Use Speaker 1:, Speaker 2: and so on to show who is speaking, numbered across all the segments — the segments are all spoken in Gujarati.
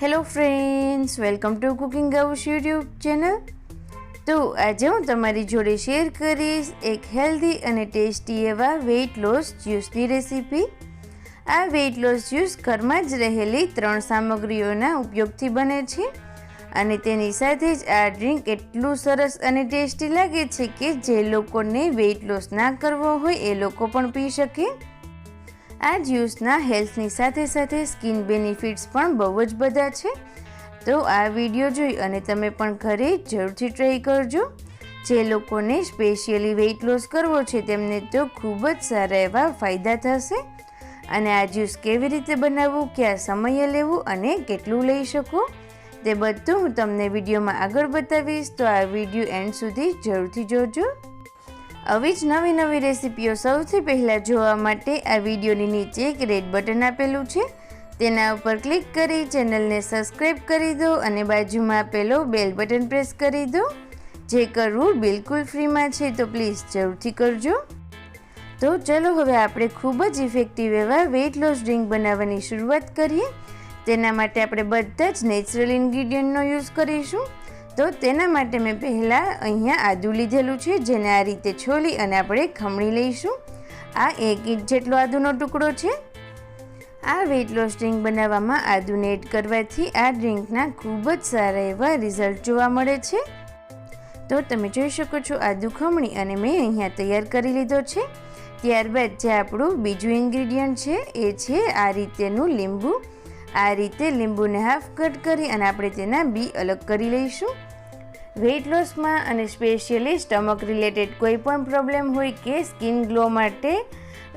Speaker 1: Hello friends welcome to cooking house YouTube channel તો આજે હું તમારી જોડે શેર કરીશ એક હેલ્ધી અને ટેસ્ટી એવા વેઇટ લોસ જ્યુસની રેસીપી આ વેઇટ લોસ જ્યુસ ઘરમાં જ રહેલી ત્રણ સામગ્રીઓના ઉપયોગથી બને છે અને તેની સાથે જ આ ડ્રિંક એટલું સરસ અને ટેસ્ટી લાગે છે કે જે લોકોને વેઇટ લોસ ના કરવો હોય એ લોકો પણ પી શકે. આ જ્યુસના હેલ્થની સાથે સાથે સ્કિન બેનિફિટ્સ પણ બહુ જ બધા છે. તો આ વીડિયો જોઈ અને તમે પણ ઘરે જરૂરથી ટ્રાય કરજો. જે લોકોને સ્પેશિયલી વેઇટ લોસ કરવો છે, તેમને તો ખૂબ જ સારા એવા ફાયદા થશે. અને આ જ્યુસ કેવી રીતે બનાવવું, ક્યાં સમયે લેવું અને કેટલું લઈ શકો, તે બધું હું તમને વિડીયોમાં આગળ બતાવીશ. તો આ વીડિયો એન્ડ સુધી જરૂરથી જોજો. આવી જ નવી નવી રેસીપીઓ સૌથી પહેલાં જોવા માટે આ વિડીયોની નીચે એક રેડ બટન આપેલું છે. તેના ઉપર ક્લિક કરી ચેનલને સબસ્ક્રાઈબ કરી દો અને બાજુમાં આપેલો બેલ બટન પ્રેસ કરી દો. જે કરવું બિલકુલ ફ્રીમાં છે, તો પ્લીઝ જરૂરથી કરજો. તો ચલો હવે આપણે ખૂબ જ ઇફેક્ટિવ એવા વેઇટ લોસ ડ્રિંક બનાવવાની શરૂઆત કરીએ. તેના માટે આપણે બધા જ નેચરલ ઇન્ગ્રીડિયન્ટનો યુઝ કરીશું. તો તેના માટે મેં પહેલાં અહીંયા આદું લીધેલું છે, જેને આ રીતે છોલી અને આપણે ખમણી લઈશું. આ એક ઇંચ જેટલો આદુનો ટુકડો છે. આ વેઇટ લોસ ડ્રિંક બનાવવામાં આદુને એડ કરવાથી આ ડ્રિંકના ખૂબ જ સારા એવા રિઝલ્ટ જોવા મળે છે. તો તમે જોઈ શકો છો, આદુ ખમણી અને મેં અહીંયા તૈયાર કરી લીધો છે. ત્યારબાદ જે આપણું બીજું ઇન્ગ્રીડિયન્ટ છે, એ છે આ રીતેનું લીંબુ. આ રીતે લીંબુને હાફ કટ કરી અને આપણે તેના બી અલગ કરી લઈશું. વેઇટ લોસમાં અને સ્પેશિયલી સ્ટમક રિલેટેડ કોઈ પણ પ્રોબ્લેમ હોય કે સ્કિન ગ્લો માટે,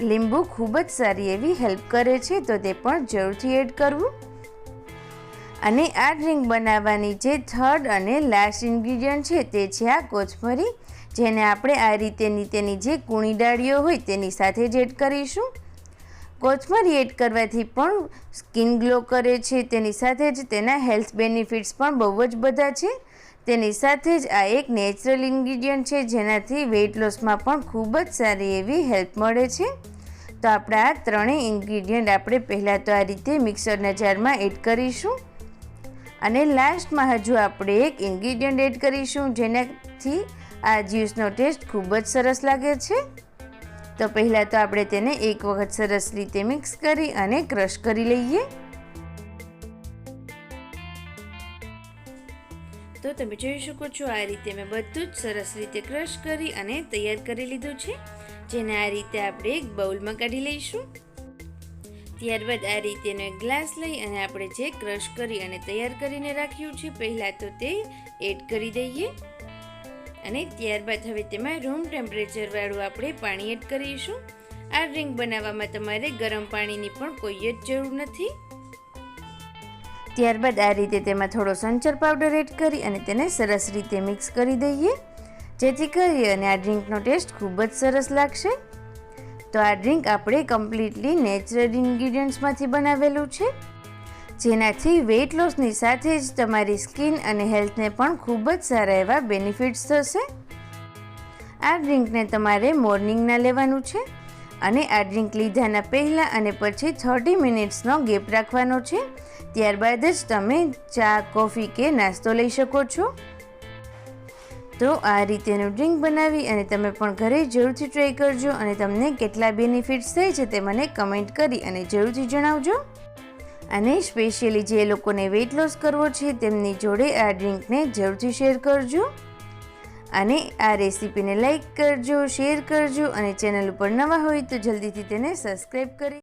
Speaker 1: લીંબુ ખૂબ જ સારી એવી હેલ્પ કરે છે, તો તે પણ જરૂરથી એડ કરવું. અને આ ડ્રિંક બનાવવાની જે થર્ડ અને લાસ્ટ ઇન્ગ્રીડિયન્ટ છે, તે છે આ કોથમરી, જેને આપણે આ રીતેની તેની જે કૂણી ડાળીઓ હોય તેની સાથે જ એડ કરીશું. કોથમરી એડ કરવાથી પણ સ્કિન ગ્લો કરે છે, તેની સાથે જ તેના હેલ્થ બેનિફિટ્સ પણ બહુ જ બધા છે. તેની સાથે જ આ એક નેચરલ ઇન્ગ્રીડિયન્ટ છે, જેનાથી વેઇટ લોસમાં પણ ખૂબ જ સારી એવી હેલ્પ મળે છે. તો આપણે આ ત્રણેય ઇન્ગ્રીડિયન્ટ આપણે પહેલાં તો આ રીતે મિક્સરના જારમાં એડ કરીશું. અને લાસ્ટમાં હજુ આપણે એક ઇન્ગ્રીડિયન્ટ એડ કરીશું, જેનાથી આ જ્યુસનો ટેસ્ટ ખૂબ જ સરસ લાગે છે. તો પહેલાં તો આપણે તેને એક વખત સરસ રીતે મિક્સ કરી અને ક્રશ કરી લઈએ. તો તમે જોઈ શકો છો આ રીતે મેં બધું જ સરસ રીતે ક્રશ કરી અને તૈયાર કરી લીધું છે. જેને આ રીતે આપણે એક બાઉલમાં કાઢી લઈશું. ત્યારબાદ આ રીતેનો એક ગ્લાસ લઈ અને આપણે જે ક્રશ કરી અને તૈયાર કરીને રાખ્યું છે, પહેલાં તો તે એડ કરી દઈએ. અને ત્યારબાદ હવે તેમાં રૂમ ટેમ્પરેચરવાળું આપણે પાણી એડ કરીશું. આ ડ્રિંક બનાવવામાં તમારે ગરમ પાણીની પણ કોઈ જ જરૂર નથી. ત્યારબાદ આ રીતે તેમાં થોડો સંચર પાવડર એડ કરી અને તેને સરસ રીતે મિક્સ કરી દઈએ. જેથી કરી અને આ ડ્રિંકનો ટેસ્ટ ખૂબ જ સરસ લાગશે. તો આ ડ્રિંક આપણે કમ્પ્લીટલી નેચરલ ઇન્ગ્રીડિયન્ટ્સમાંથી બનાવેલું છે. જેનાથી વેઇટ લોસની સાથે જ તમારી સ્કિન અને હેલ્થને પણ ખૂબ જ સારા એવા બેનિફિટ્સ થશે. આ ડ્રિંકને તમારે મોર્નિંગના લેવાનું છે. અને આ ડ્રિંક લીધાના પહેલાં અને પછી થર્ટી મિનિટ્સનો ગેપ રાખવાનો છે. ત્યારબાદ જ તમે ચા, કોફી કે નાસ્તો લઈ શકો છો. તો આ રીતેનું ડ્રિંક બનાવી અને તમે પણ ઘરે જરૂરથી ટ્રાય કરજો અને તમને કેટલા બેનિફિટ્સ થાય છે તે મને કમેન્ટ કરી અને જરૂરથી જણાવજો. અને સ્પેશિયલી જે લોકોને વેઇટ લોસ કરવો છે તેમની જોડે આ ડ્રિંકને જરૂરથી શેર કરજો. અને આ રેસીપીને લાઈક કરજો, શેર કરજો અને ચેનલ ઉપર નવા હોય તો જલ્દીથી તેને સબસ્ક્રાઈબ કરી